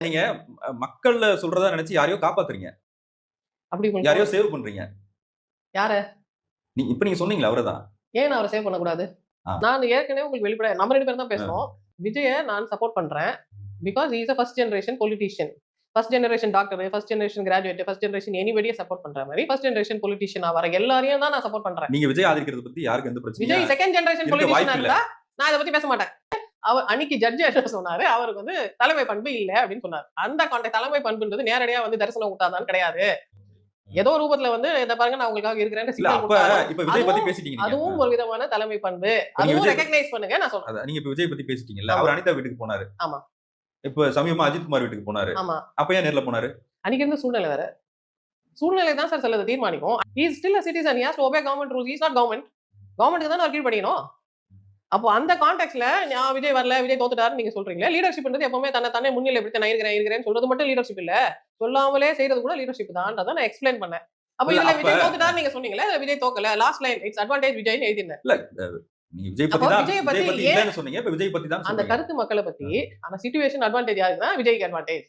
நீங்க அஹ், மக்கள் சொல்றதா நினைச்சு யாரையோ காப்பாத்துறீங்க. அப்படி யாரையோ சேவ் பண்றீங்க. யார? நீ இப்ப நீங்க சொன்னீங்களா அவர்தான் ஏன் அவரை சேவ் பண்ணக்கூடாது. நான் ஏற்கனவே உங்களுக்கு வெளிப்பட நம்ம ரெண்டு பேரும் தான் பேசுறோம். விஜய நான் சப்போர்ட் பண்றேன். Because is a first generation politician first generation doctor first generation graduate first generation எனிபடியே support பண்ற மாதிரி ஃபர்ஸ்ட் ஜெனரேஷன் பொலிட்டீஷியன் வர எல்லாரையும் தான் நான் சப்போர்ட் பண்றேன். நீங்க விஜய் ஆதரிக்கிறத பத்தி யாருக்கு எந்த பிரச்சனையும் விஜய் செகண்ட் ஜெனரேஷன் பொலிட்டீஷியன். இருந்தா நான் இதை பத்தி பேச மாட்டேன். அவர் அன்னைக்கு ஜட்ஜ் என்ன சொன்னாரு? அவருக்கு வந்து தலைமை பண்பு இல்ல அப்படின்னு சொன்னார். அந்த கான்டெக்ட் தலைமை பண்புன்றது நேரடியா வந்து தரிசனம் விட்டாதான் கிடையாது. ஏதோ ரூபத்துல வந்து இதை பாருங்க நான் உங்களுக்காக இருக்கிறேன் அதுவும் ஒரு விதமான தலைமை பண்பு. அதுவும் ரெகக்னைஸ் பண்ணுங்க நான் சொல்றேன். நீங்க இப்ப விஜய் பத்தி பேசிட்டீங்கல்ல. அவர் அனிதா வீட்டுக்கு போனாரு. ஆமா. இப்ப சமீபமா அஜித் குமார் வீட்டுக்கு போனாரு. ஆமா. அப்ப ஏன் நேர்ல போனாரு? அன்னைக்கு இருந்த சூழ்நிலை வேற. சூழ்நிலை தான் சார் சிலது தீர்மானிக்கும். Is still citizen as obey government rules is not government கவர்மெண்ட்டுக்கு தான் அவர் கீழ்படியணும் அப்போ அந்த கான்டெக்ட்ல நான் விஜய் வரல விஜய் தோத்துட்டாருன்னு நீங்க சொல்றீங்களா? லீடர்ஷிப்ன்றது எப்பவுமே தன்னை தானே முன்னிலைப்படுத்தி நான் இருக்கிறேன் இருக்கிறேன் சொல்றது மட்டும் லீடர்ஷிப் இல்ல. சொல்லாமலே செய்யறது கூட லீடர்ஷிப் தான் நான் எக்ஸ்பிளைன் பண்ணேன். அப்ப இல்ல, இதுல விஜய் தோத்துட்டாரு நீங்க சொன்னீங்களா Vijay தோக்கல. Last line it's advantage Vijay எழுதிருந்தேன். நீங்க விஜய் பத்தி சொன்னீங்க விஜய் பத்தி தான் அந்த சொல்றீங்க கருத்து மக்களை பத்தி அந்த சிச்சுவேஷன் அட்வான்டேஜ் யாருக்குன்னா விஜய்க்கு அட்வான்டேஜ்